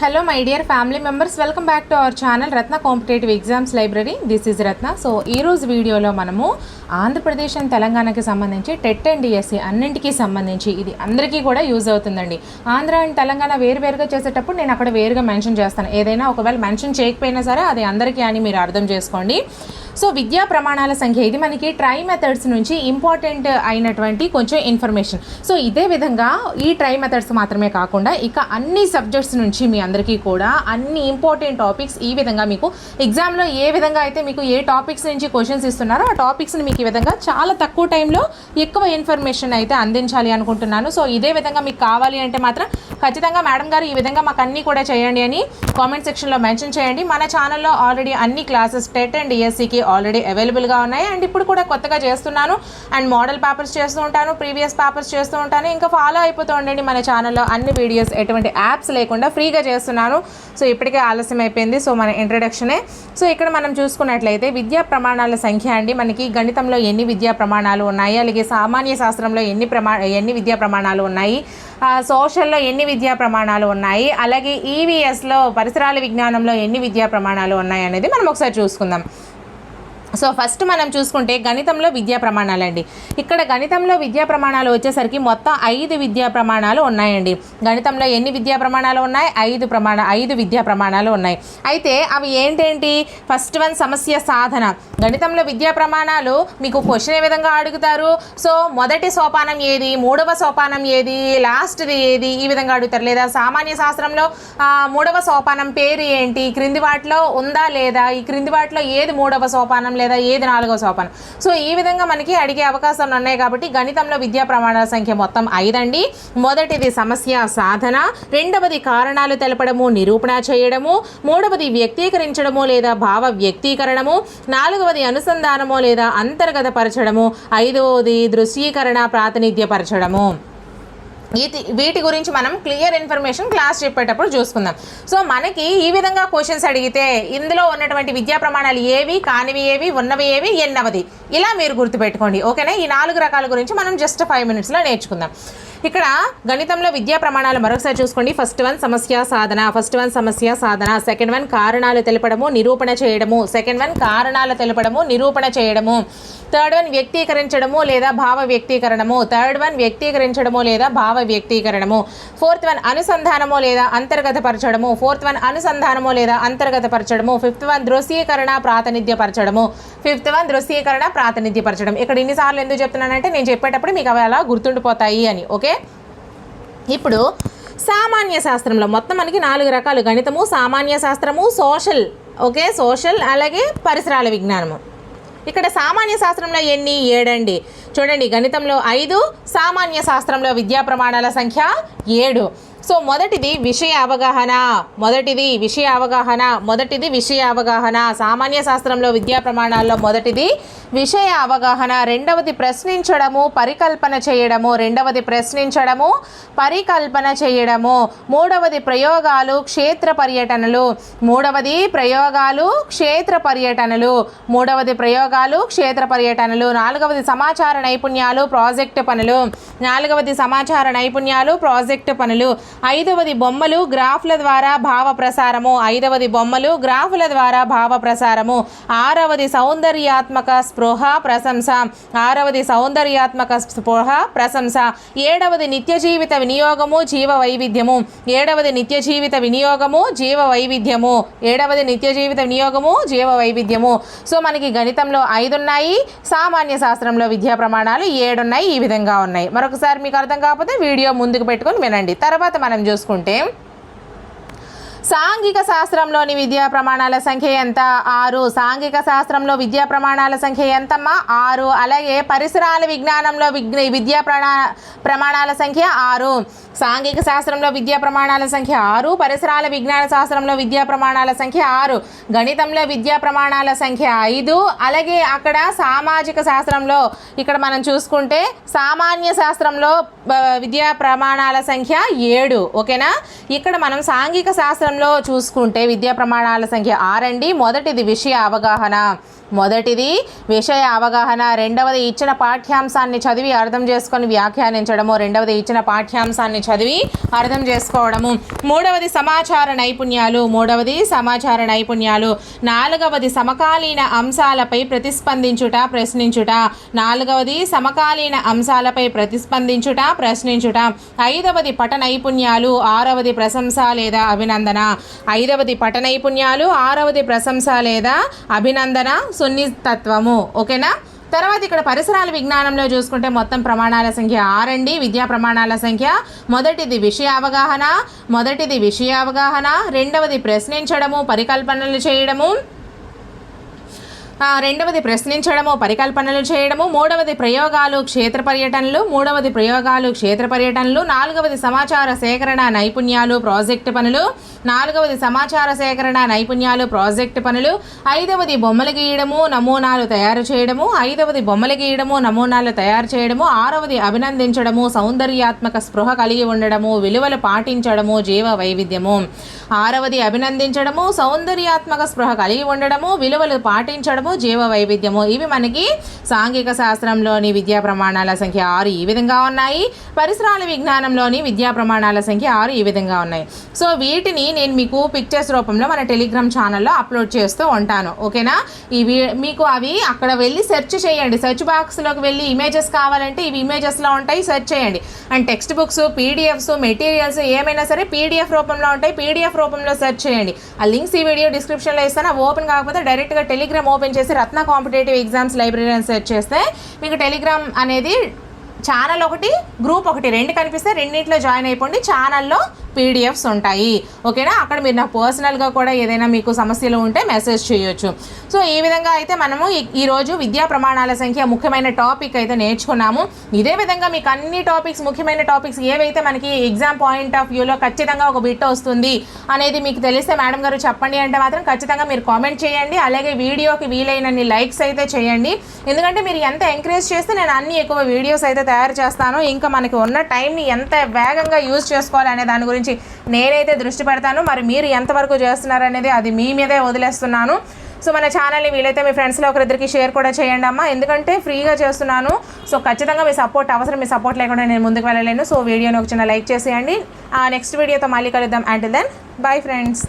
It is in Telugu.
Hello my dear family members welcome back to our channel Ratna competitive exams library this is Ratna so ఈ రోజు వీడియోలో మనము ఆంధ్రప్రదేశ్ అండ్ తెలంగాణకి సంబంధించి టెట్ అండ్ డిఎస్సి అన్నింటికి సంబంధించి ఇది అందరికీ కూడా యూజ్ అవుతుందండి. ఆంధ్ర అండ్ తెలంగాణ వేరు వేరుగా చేసేటప్పుడు నేను అక్కడ వేరుగా మెన్షన్ చేస్తాను. ఏదైనా ఒకవేళ మెన్షన్ చేయకపోయినా సరే అది అందరికీ అని మీరు అర్థం చేసుకోండి. సో విద్యా ప్రమాణాల సంఖ్య ఇది మనకి ట్రై మెథడ్స్ నుంచి ఇంపార్టెంట్ అయినటువంటి కొంచెం ఇన్ఫర్మేషన్ సో ఇదే విధంగా ఈ ట్రై మెథడ్స్ మాత్రమే కాకుండా ఇక అన్ని సబ్జెక్ట్స్ నుంచి మీ అందరికీ కూడా అన్ని ఇంపార్టెంట్ టాపిక్స్ ఈ విధంగా మీకు ఎగ్జామ్లో ఏ విధంగా అయితే మీకు ఏ టాపిక్స్ నుంచి క్వశ్చన్స్ ఇస్తున్నారో ఆ టాపిక్స్ని మీకు ఈ విధంగా చాలా తక్కువ టైంలో ఎక్కువ ఇన్ఫర్మేషన్ అయితే అందించాలి అనుకుంటున్నాను. సో ఇదే విధంగా మీకు కావాలి అంటే మాత్రం ఖచ్చితంగా మేడం గారు ఈ విధంగా మాకు అన్నీ కూడా చేయండి అని కామెంట్ సెక్షన్లో మెన్షన్ చేయండి. మన ఛానల్లో ఆల్రెడీ అన్ని క్లాసెస్ టెట్ అండ్ ఈఎస్సీకి ఆల్రెడీ అవైలబుల్గా ఉన్నాయి. అండ్ ఇప్పుడు కూడా కొత్తగా చేస్తున్నాను. అండ్ మోడల్ పేపర్స్ చేస్తూ ఉంటాను. ప్రీవియస్ పేపర్స్ చేస్తూ ఉంటాను. ఇంకా ఫాలో అయిపోతూ ఉండండి మన ఛానల్లో అన్ని వీడియోస్ ఎటువంటి యాప్స్ లేకుండా ఫ్రీగా చేస్తున్నాను. సో ఇప్పటికే ఆలస్యం అయిపోయింది. సో మన ఇంట్రడక్షనే సో ఇక్కడ మనం చూసుకున్నట్లయితే విద్యా ప్రమాణాల సంఖ్య అండి. మనకి గణితంలో ఎన్ని విద్యా ప్రమాణాలు ఉన్నాయి? అలాగే సామాన్య శాస్త్రంలో ఎన్ని ప్రమా ఎన్ని విద్యా ప్రమాణాలు ఉన్నాయి? సోషల్లో ఎన్ని విద్యా ప్రమాణాలు ఉన్నాయి? అలాగే ఈవీఎస్లో పరిసరాల విజ్ఞానంలో ఎన్ని విద్యా ప్రమాణాలు ఉన్నాయి అనేది మనం ఒకసారి చూసుకుందాం. సో ఫస్ట్ మనం చూసుకుంటే గణితంలో విద్యా ప్రమాణాలండి. ఇక్కడ గణితంలో విద్యా ప్రమాణాలు వచ్చేసరికి మొత్తం ఐదు విద్యా ప్రమాణాలు ఉన్నాయండి. గణితంలో ఎన్ని విద్యా ప్రమాణాలు ఉన్నాయి? ఐదు ప్రమాణ ఐదు విద్యా ప్రమాణాలు ఉన్నాయి. అయితే అవి ఏంటేంటి? ఫస్ట్ వన్ సమస్య సాధన. గణితంలో విద్యా ప్రమాణాలు మీకు క్వశ్చన్ ఏ విధంగా అడుగుతారు? సో మొదటి సోపానం ఏది? మూడవ సోపానం ఏది? లాస్ట్ది ఏది? ఈ విధంగా అడుగుతారు. లేదా సామాన్య శాస్త్రంలో మూడవ సోపానం పేరు ఏంటి? క్రింది వాటిలో ఉందా లేదా? ఈ క్రింది వాటిలో ఏది మూడవ సోపానం లేదా ఏది నాలుగవ సోపానం సో ఈ విధంగా మనకి అడిగే అవకాశాలు ఉన్నాయి కాబట్టి గణితంలో విద్యా ప్రమాణాల సంఖ్య మొత్తం ఐదండి. మొదటిది సమస్య సాధన. రెండవది కారణాలు తెలపడము నిరూపణ చేయడము. మూడవది వ్యక్తీకరించడము లేదా భావ వ్యక్తీకరణము. నాలుగవది అనుసంధానము లేదా అంతర్గతపరచడము ఐదవది దృశ్యీకరణ ప్రాతినిధ్యపరచడము. వీటి వీటి గురించి మనం క్లియర్ ఇన్ఫర్మేషన్ క్లాస్ చెప్పేటప్పుడు చూసుకుందాం. సో మనకి ఈ విధంగా క్వశ్చన్స్ అడిగితే ఇందులో ఉన్నటువంటి విద్యా ప్రమాణాలు ఏవి కానివి ఏవి ఉన్నవి ఏవి ఎన్నవది? ఇలా మీరు గుర్తుపెట్టుకోండి. ఓకేనా? ఈ నాలుగు రకాల గురించి మనం జస్ట్ ఫైవ్ మినిట్స్లో నేర్చుకుందాం. ఇక్కడ గణితంలో విద్యా ప్రమాణాలు మరొకసారి చూసుకోండి. ఫస్ట్ వన్ సమస్య సాధన. ఫస్ట్ వన్ సమస్య సాధన. సెకండ్ వన్ కారణాలు తెలపడము నిరూపణ చేయడము. సెకండ్ వన్ కారణాలు తెలపడము నిరూపణ చేయడము. థర్డ్ వన్ వ్యక్తీకరించడము లేదా భావ వ్యక్తీకరణము. థర్డ్ వన్ వ్యక్తీకరించడము లేదా భావ వ్యక్తీకరణము. ఫోర్త్ వన్ అనుసంధానము లేదా అంతర్గతపరచడము. ఫోర్త్ వన్ అనుసంధానము లేదా అంతర్గతపరచడము. ఫిఫ్త్ వన్ దృశ్యీకరణ ప్రాతినిధ్యపరచడము. ఫిఫ్త్ వన్ దృశ్యీకరణ ప్రాతినిధ్యపరచడం. ఇక్కడ ఇన్నిసార్లు ఎందుకు చెప్తున్నానంటే నేను చెప్పేటప్పుడు మీకు అవి అలా గుర్తుండిపోతాయి అని ఓకే? ఇప్పుడు సామాన్య శాస్త్రంలో మొత్తం మనకి నాలుగు రకాలు. గణితము సామాన్య శాస్త్రము సోషల్ ఓకే? సోషల్ అలాగే పరిసరాల విజ్ఞానము. ఇక్కడ సామాన్య శాస్త్రంలో ఎన్ని? ఏడండి. చూడండి గణితంలో ఐదు సామాన్య శాస్త్రంలో విద్యా ప్రమాణాల సంఖ్య ఏడు. సో మొదటిది విషయ అవగాహన. మొదటిది విషయ అవగాహన. మొదటిది విషయ అవగాహన. సామాన్య శాస్త్రంలో విద్యా ప్రమాణాల్లో మొదటిది విషయ అవగాహన. రెండవది ప్రశ్నించడము పరికల్పన చేయడము. రెండవది ప్రశ్నించడము పరికల్పన చేయడము. మూడవది ప్రయోగాలు క్షేత్ర పర్యటనలు. మూడవది ప్రయోగాలు క్షేత్ర పర్యటనలు. మూడవది ప్రయోగాలు క్షేత్ర పర్యటనలు. నాలుగవది సమాచార నైపుణ్యాలు ప్రాజెక్టు పనులు. నాలుగవది సమాచార నైపుణ్యాలు ప్రాజెక్టు పనులు. ఐదవది బొమ్మలు గ్రాఫ్ల ద్వారా భావ ప్రసారము. ఐదవది బొమ్మలు గ్రాఫ్ల ద్వారా భావ ప్రసారము. ఆరవది సౌందర్యాత్మక స్పృహ ప్రశంస. ఆరవది సౌందర్యాత్మక స్పృహ ప్రశంస. ఏడవది నిత్య జీవిత వినియోగము జీవ వైవిధ్యము. ఏడవది నిత్య జీవిత వినియోగము జీవ వైవిధ్యము. ఏడవది నిత్య జీవిత వినియోగము జీవ వైవిధ్యము. సో మనకి గణితంలో ఐదు ఉన్నాయి సామాన్య శాస్త్రంలో విద్యా ప్రమాణాలు ఏడున్నాయి. ఈ విధంగా ఉన్నాయి. మరొకసారి మీకు అర్థం కాకపోతే వీడియో ముందుకు పెట్టుకొని వినండి. తర్వాత మనం చూసుకుంటే సాంఘిక శాస్త్రంలోని విద్యా ప్రమాణాల సంఖ్య ఎంత? ఆరు. సాంఘిక శాస్త్రంలో విద్యా ప్రమాణాల సంఖ్య ఎంతమ్మా? ఆరు. అలాగే పరిసరాల విజ్ఞానంలో విజ్ఞ విద్యా ప్రణా ప్రమాణాల సంఖ్య ఆరు. సాంఘిక శాస్త్రంలో విద్యా ప్రమాణాల సంఖ్య ఆరు. పరిసరాల విజ్ఞాన శాస్త్రంలో విద్యా ప్రమాణాల సంఖ్య ఆరు. గణితంలో విద్యా ప్రమాణాల సంఖ్య ఐదు. అలాగే అక్కడ సామాజిక శాస్త్రంలో ఇక్కడ మనం చూసుకుంటే సామాన్య శాస్త్రంలో విద్యా ప్రమాణాల సంఖ్య ఏడు. ఓకేనా? ఇక్కడ మనం సాంఘిక రాష్ట్రంలో చూసుకుంటే విద్యా ప్రమాణాల సంఖ్య ఆరండి. మొదటిది విషయ అవగాహన. మొదటిది విషయ అవగాహన. రెండవది ఇచ్చిన పాఠ్యాంశాన్ని చదివి అర్థం చేసుకొని వ్యాఖ్యానించడము. రెండవది ఇచ్చిన పాఠ్యాంశాన్ని చదివి అర్థం చేసుకోవడము. మూడవది సమాచార నైపుణ్యాలు. మూడవది సమాచార నైపుణ్యాలు. నాలుగవది సమకాలీన అంశాలపై ప్రతిస్పందించుట ప్రశ్నించుట. నాలుగవది సమకాలీన అంశాలపై ప్రతిస్పందించుట ప్రశ్నించుట. ఐదవది పట నైపుణ్యాలు. ఆరవది ప్రశంస లేదా అభినందన. ఐదవది పట నైపుణ్యాలు. ఆరవది ప్రశంస లేదా అభినందన. సున్నితత్వము ఓకేనా? తర్వాత ఇక్కడ పరిసరాల విజ్ఞానంలో చూసుకుంటే మొత్తం ప్రమాణాల సంఖ్య ఆరండి విద్యా ప్రమాణాల సంఖ్య మొదటిది విషయ అవగాహన మొదటిది విషయ అవగాహన రెండవది ప్రశ్నించడము పరికల్పనలు చేయడము రెండవది ప్రశ్నించడము పరికల్పనలు చేయడము మూడవది ప్రయోగాలు క్షేత్ర పర్యటనలు మూడవది ప్రయోగాలు క్షేత్ర పర్యటనలు నాలుగవది సమాచార సేకరణ నైపుణ్యాలు ప్రాజెక్టు పనులు నాలుగవది సమాచార సేకరణ నైపుణ్యాలు ప్రాజెక్టు పనులు ఐదవది బొమ్మలు గీయడము నమూనాలు తయారు చేయడము ఐదవది బొమ్మలు గీయడము నమూనాలు తయారు చేయడము ఆరవది అభినందించడము సౌందర్యాత్మక స్పృహ కలిగి ఉండడము విలువలు పాటించడము జీవ వైవిధ్యము. ఆరవది అభినందించడము సౌందర్యాత్మక స్పృహ కలిగి ఉండడము విలువలు పాటించడము జీవ వైవిధ్యము ఇవి మనకి సాంఘిక శాస్త్రంలోని విద్యా ప్రమాణాల సంఖ్య ఆరు ఈ విధంగా ఉన్నాయి. పరిసరాల విజ్ఞానంలోని విద్యా ప్రమాణాల సంఖ్య ఆరు ఈ విధంగా ఉన్నాయి. సో వీటిని నేను మీకు పిక్చర్స్ రూపంలో మన టెలిగ్రామ్ ఛానల్లో అప్లోడ్ చేస్తూ ఉంటాను. ఓకేనా? ఇవి మీకు అవి అక్కడ వెళ్ళి సెర్చ్ చేయండి. సెర్చ్ బాక్స్లోకి వెళ్ళి ఇమేజెస్ కావాలంటే ఇవి ఇమేజెస్లో ఉంటాయి. సెర్చ్ చేయండి. And text books PDFs materials ఏమైనా సరే పీడిఎఫ్ రూపంలో ఉంటాయి. పీడిఎఫ్ రూపంలో సెర్చ్ చేయండి. ఆ లింక్స్ ఈ వీడియో డిస్క్రిప్షన్లో ఇస్తాను. ఓపెన్ కాకపోతే డైరెక్ట్గా టెలిగ్రామ్ ఓపెన్ వచ్చేసి రత్న కాంపిటేటివ్ ఎగ్జామ్స్ లైబ్రరీ అని సెర్చ్ చేస్తే మీకు టెలిగ్రామ్ అనేది ఛానల్ ఒకటి గ్రూప్ ఒకటి. రెండు కనిపిస్తే రెండింటిలో జాయిన్ అయిపోండి. ఛానల్లో పీడిఎఫ్స్ ఉంటాయి. ఓకేనా? అక్కడ మీరు నాకు పర్సనల్గా కూడా ఏదైనా మీకు సమస్యలు ఉంటే మెసేజ్ చేయొచ్చు. సో ఈ విధంగా అయితే మనము ఈ- ఈరోజు విద్యా ప్రమాణాల సంఖ్య ముఖ్యమైన టాపిక్ అయితే నేర్చుకున్నాము. ఇదే విధంగా మీకు అన్ని టాపిక్స్ ముఖ్యమైన టాపిక్స్ ఏవైతే మనకి ఎగ్జామ్ పాయింట్ ఆఫ్ వ్యూలో ఖచ్చితంగా ఒక బిట్ వస్తుంది అనేది మీకు తెలిస్తే మేడం గారు చెప్పండి అంటే మాత్రం ఖచ్చితంగా మీరు కామెంట్ చేయండి. అలాగే వీడియోకి వీలైనన్ని లైక్స్ అయితే చేయండి. ఎందుకంటే మీరు ఎంత ఎంకరేజ్ చేస్తే నేను అన్ని ఎక్కువ వీడియోస్ అయితే తయారు చేస్తాను. ఇంకా మనకి ఉన్న టైంని ఎంత వేగంగా యూజ్ చేసుకోవాలి అనే దాని గురించి నేనైతే దృష్టి పెడతాను. మరి మీరు ఎంతవరకు చేస్తున్నారు అనేది అది మీ మీదే వదిలేస్తున్నాను. సో మన ఛానల్ని వీలైతే మీ ఫ్రెండ్స్లో ఒకరిద్దరికి షేర్ కూడా చేయండి అమ్మా. ఎందుకంటే ఫ్రీగా చేస్తున్నాను. సో ఖచ్చితంగా మీ సపోర్ట్ అవసరం. మీ సపోర్ట్ లేకుండా నేను ముందుకు వెళ్ళలేను. సో వీడియోని ఒక చిన్న లైక్ చేసేయండి. నెక్స్ట్ వీడియోతో మళ్ళీ కలుద్దాం. And then bye friends